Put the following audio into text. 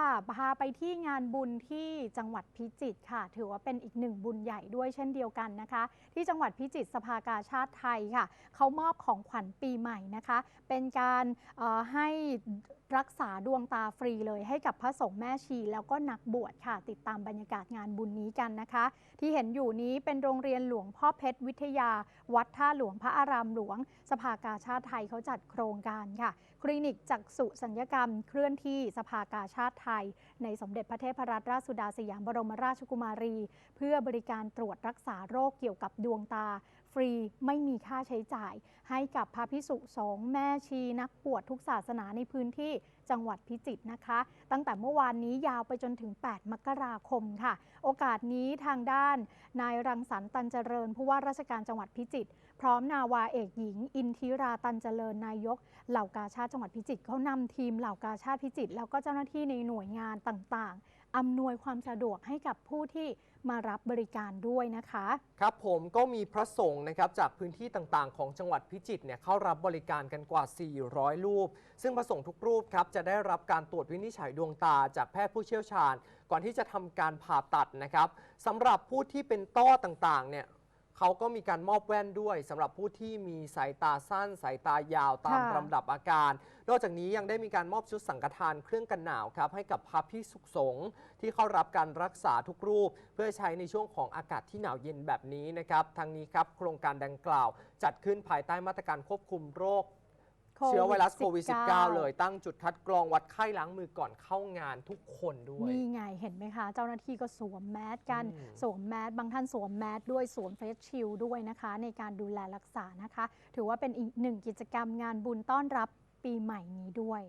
ค่ะพาไปที่งานบุญที่จังหวัดพิจิตรค่ะ ถือว่าเป็นอีกหนึ่งบุญใหญ่ด้วยเช่นเดียวกันนะคะ ที่จังหวัดพิจิตรสภากาชาติไทยค่ะ เขามอบของขวัญปีใหม่นะคะ เป็นการให้รักษาดวงตาฟรีเลยให้กับพระสงฆ์แม่ชี แล้วก็นักบวชค่ะ ติดตามบรรยากาศงานบุญนี้กันนะคะ ที่เห็นอยู่นี้เป็นโรงเรียนหลวงพ่อเพชรวิทยา วัดท่าหลวงพระอารามหลวง สภากาชาติไทยเขาจัดโครงการค่ะ คลินิกจักษุสัญญกรรม เคลื่อนที่สภากาชาติไทยในสมเด็จพระเทพรัตนราชสุดาสยามบรมราชกุมารี เพื่อบริการตรวจรักษาโรคเกี่ยวกับดวงตา ฟรีไม่มีค่าใช้จ่าย ให้กับพระพิสุสงฆ์แม่ชีนักบวชทุกศาสนาในพื้นที่จังหวัดพิจิตรนะคะ ตั้งแต่เมื่อวานนี้ยาวไปจนถึง 8 มกราคมค่ะ โอกาสนี้ทางด้านนายรังสรรค์ตันเจริญ ผู้ว่าราชการจังหวัดพิจิตรพร้อมนาวาเอกหญิง อินทิราตันเจริญนายก เหล่ากาชาติจังหวัดพิจิตรเขานำทีมเหล่ากาชาติพิจิตรแล้วก็เจ้าหน้าที่ในหน่วยงานต่างๆ อำนวยความสะดวกให้กับผู้ที่มารับบริการด้วยนะคะ ครับผมก็มีพระสงฆ์นะครับจากพื้นที่ต่างๆ ของจังหวัดพิจิตรเนี่ยเข้ารับบริการกันกว่า 400 รูป ซึ่งพระสงฆ์ทุกรูปครับจะได้รับการตรวจวินิจฉัยดวงตาจากแพทย์ผู้เชี่ยวชาญ ก่อนที่จะทำการผ่าตัดนะครับสำหรับผู้ที่เป็นต้อต่างๆเนี่ย เขาก็มีการมอบแว่นด้วยสำหรับผู้ที่มีสายตาสั้น สายตายาวตามค่ะ ลำดับอาการ นอกจากนี้ยังได้มีการมอบชุดสังฆทานเครื่องกันหนาวครับให้กับพระพิสุสงฆ์ที่เข้ารับการรักษาทุกรูป เพื่อใช้ในช่วงของอากาศที่หนาวเย็นแบบนี้นะครับทางนี้ครับโครงการดังกล่าว จัดขึ้นภายใต้มาตรการควบคุมโรค เชื้อไวรัสโควิด -19 เลยตั้งจุดคัดกรองวัดไข้ล้างมือก่อนเข้างานทุกคนด้วย นี่ไงเห็นไหมคะ เจ้าหน้าที่ก็สวมแมสกัน อืม สวมแมสบางท่านสวมแมสด้วยสวมเฟสชิลด์ด้วยนะคะ ในการดูแลรักษานะคะ ถือว่าเป็นอีกหนึ่งกิจกรรมงานบุญต้อนรับปีใหม่นี้ด้วย